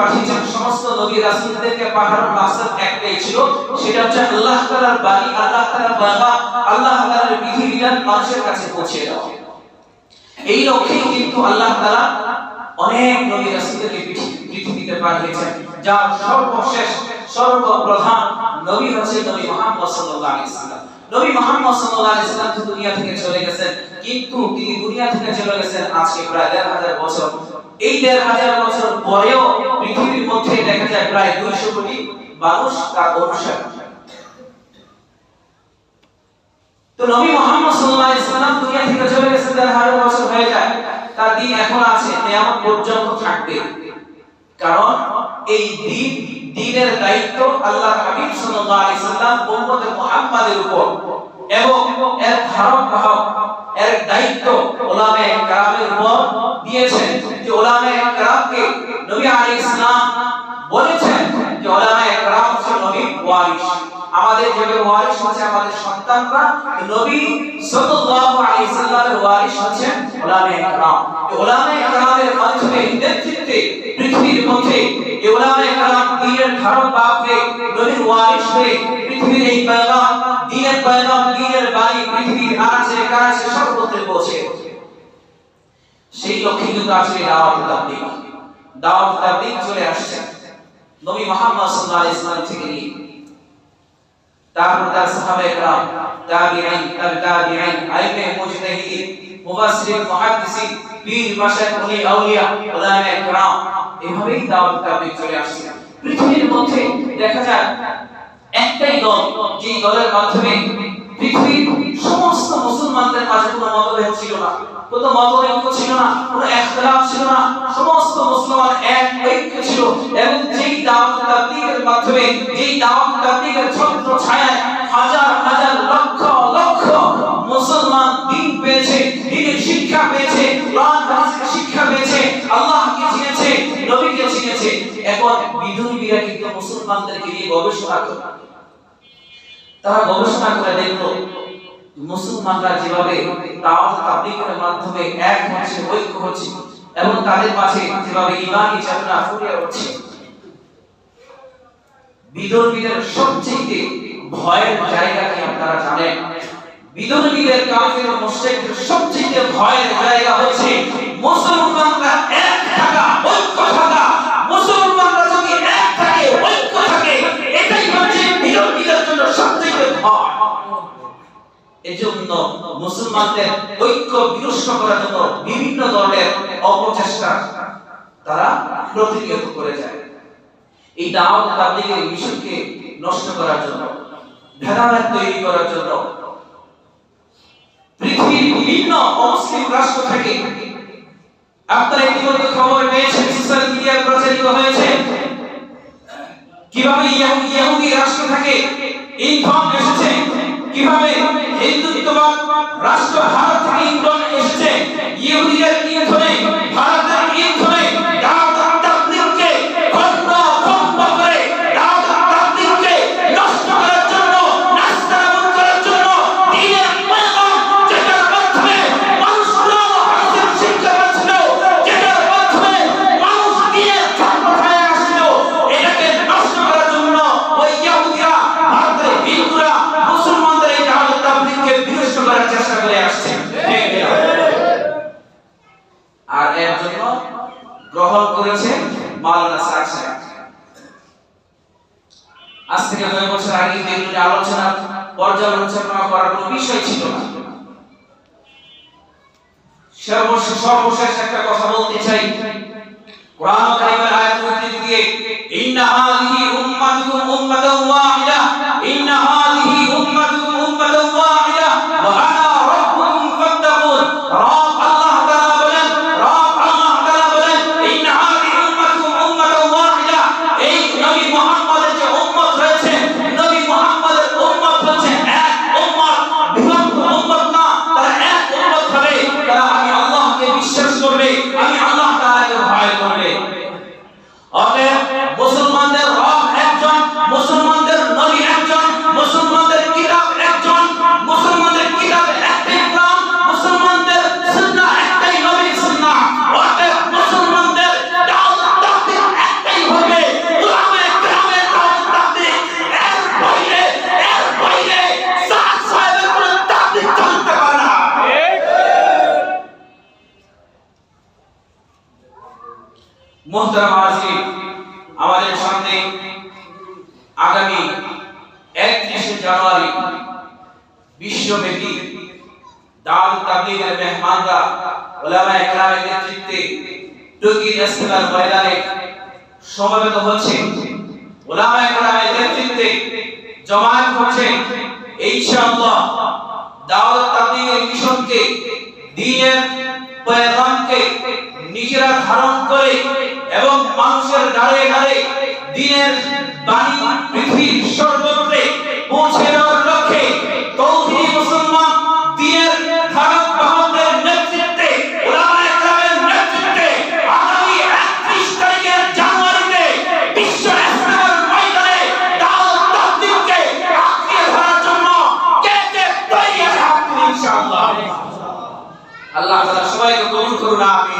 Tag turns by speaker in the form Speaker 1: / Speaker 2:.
Speaker 1: পাঠিয়েছেন সমস্ত নবী রাসূলদেরকে পাঠানোর মাকসাদ একটাই ছিল, সেটা হচ্ছে আল্লাহ তাআলার বাণী, আল্লাহ তাআলার বাবা আল্লাহ তাআলার বিধিবিধান মানুষের কাছে পৌঁছে দেওয়া। এই লক্ষ্যেই কিন্তু আল্লাহ তাআলা অনেক নবী রাসূলদেরকে পৃথিবীতে পাঠিয়েছেন যার সর্বশেষ, সর্বপ্রধান নবী হচ্ছে নবী মুহাম্মদ সাল্লাল্লাহু আলাইহি সাল্লাম। নবী মুহাম্মদ সাল্লাল্লাহু আলাইহি সাল্লাম দুনিয়া থেকে চলে গেছেন, কিন্তু তিনি দুনিয়া থেকে চলে গেছেন আজকে প্রায় দেড় হাজার বছর। এই দেড় হাজার বছর পরেও পৃথিবীর মধ্যে দেখা যায় প্রায় দুইশো কোটি মানুষ তার অনুসারী। তো নবী মুহাম্মদ সাল্লাল্লাহু আলাইহি দুনিয়া থেকে চলে গেছেন দেড় হাজার বছর হয়ে যায়, তার দিন এখন আছে, কিয়ামত পর্যন্ত থাকবে। কারণ এই দিন, দিনের দায়িত্ব আল্লাহ হাবিব সাল্লাল্লাহু আলাইহি সাল্লাম উম্মতে মুহাম্মাদের উপর। এবং এর ধারক বাহক এর দায়িত্ব ওলামে কেরামের উপর দিয়েছেন যে ওলামে কেরামকে নবী আলাইহিস সালাম বলেছেন যে ওলামে কেরাম হচ্ছে নবীর ওয়ারিস আমাদের যেভাবে ওয়ারিস হচ্ছে আমাদের সন্তানরা নবী সাল্লাল্লাহু আলাইহি সাল্লামের ওয়ারিস হচ্ছেন ওলামে কেরাম এই ওলামে কেরামের মাধ্যমে, নেতৃত্বে, পৃথিবীর মধ্যে এই ওলামে কেরাম দ্বীনের ধারক হয়ে নবীর ওয়ারিস হয়ে পৃথিবীর এই পয়গাম দ্বীনের পয়গাম দ্বীনের বাণী পৃথিবীর আনাচে কানাচে সর্বত্র পৌঁছে সেই লক্ষ্যে কিন্তু আসলে দাওয়াত তাবলীগ। দাওয়াত তাবলীগ চলে আসছে নবী সাল্লাল্লাহু আলাইহি ওয়াসাল্লাম থেকে তারপর তার তাবিঈন তাবে তাবিঈন আইমে পীর আউলিয়া উলামা একরাম এভাবেই দাওয়াত চলে আসছে পৃথিবীর মধ্যে দেখা যায়, একটাই দল যে দলের মাধ্যমে পৃথিবীর সমস্ত মুসলমানদের মাঝে কোনো মতভেদ ছিল না। কোনো মতৈক্য ছিল না, কোনো ইখতিলাফ ছিল না মাধ্যমে যেই দাওয়াত তাবলীগের ছত্র ছায়ায় হাজার হাজার লক্ষ লক্ষ মুসলমান দিন পেয়েছে, দিনের শিক্ষা পেয়েছে শিক্ষা পেয়েছে, আল্লাহকে চিনেছে, নবীকে চিনেছে। এখন কিন্তু মুসলমানদেরকে নিয়ে গবেষণা করে। তারা গবেষণা করে দেখল, মুসলমানরা যেভাবে দাওয়াত তাবলীগের মাধ্যমে এক হচ্ছে ঐক্য হচ্ছে, এবং তাদের মাঝে যেভাবে ঈমানি চেতনা ফুটে উঠছে। বিধর্মীদের সবচেয়ে ভয়ের জায়গা কি আপনারা জানেন? বিধর্মীদের কাফির ও মুশরিকদের সবচেয়ে ভয়ের জায়গা হচ্ছে মুসলমানরা এক থাকা, ঐক্য থাকা। মুসলমানরা যদি এক থাকে, ঐক্য থাকে। এটাই হচ্ছে বিধর্মীদের জন্য সবচেয়ে ভয়। এজন্য মুসলমানদের ঐক্য বিনষ্ট করার জন্য বিভিন্ন ধরনের অপচেষ্টা তারা প্রতিনিয়ত করে যায়। এই দাওয়াত তাবলীগের মিশনকে নষ্ট করার জন্য, ভেদাভেদ তৈরি করার জন্য। পৃথিবীর বিভিন্ন অমুসলিম রাষ্ট্র থেকে আপনারা ইতিমধ্যে খবর পেয়েছেন, সোশ্যাল মিডিয়ায় প্রচারিত হয়েছে। কীভাবে ইহুদি রাষ্ট্র থেকে ইন্ধন এসেছে, কীভাবে হিন্দুত্ববাদ রাষ্ট্র ভারত থেকে ইন্ধন এসেছে, ইহুদিদের ইন্ধনে ভারতের মাওলানা সাহেব। আজ থেকে দুই বছর আগে এগুলো নিয়ে আলোচনা, পর্যালোচনা করার কোনো বিষয় ছিল না। সর্বশেষ সর্বশেষ একটা কথা বলতে চাই। কোরআন কারিমের আয়াত দিয়ে ইন্না আমাদের সামনে আগামী একত্রিশে জানুয়ারি বিশ্বব্যাপী দাওয়াত তাবলীগের মেহমানরা ওলামা একরামের নেতৃত্বে টুকি ইস্তেমার ময়দানে সমবেত হচ্ছে ওলামা একরামের নেতৃত্বে জমায়েত হচ্ছে দাওয়াত তাবলীগের মিশনকে দ্বীনের পয়গামকে নিজেরা ধারণ করে এবং মানুষের গাড়ে গাড়ে দ্বীনের বাণী পৃথিবীর সর্বত্রে পৌঁছে দেওয়ার লক্ষ্যে তৌহিদি মুসলমান দ্বীনের ধারক বাহকদের নেতৃত্বে ওলামা একরামের নেতৃত্বে আগামী 31 তারিখের জানুয়ারিতে বিশ্ব ইস্তেমার ময়দানে দাওয়াত তাবলীগকে আঁকড়িয়ে ধরার জন্য কে কে তৈরি আছে? ইনশাআল্লাহ। আল্লাহ তাআলা সবাইকে কবুল করুন আমিন।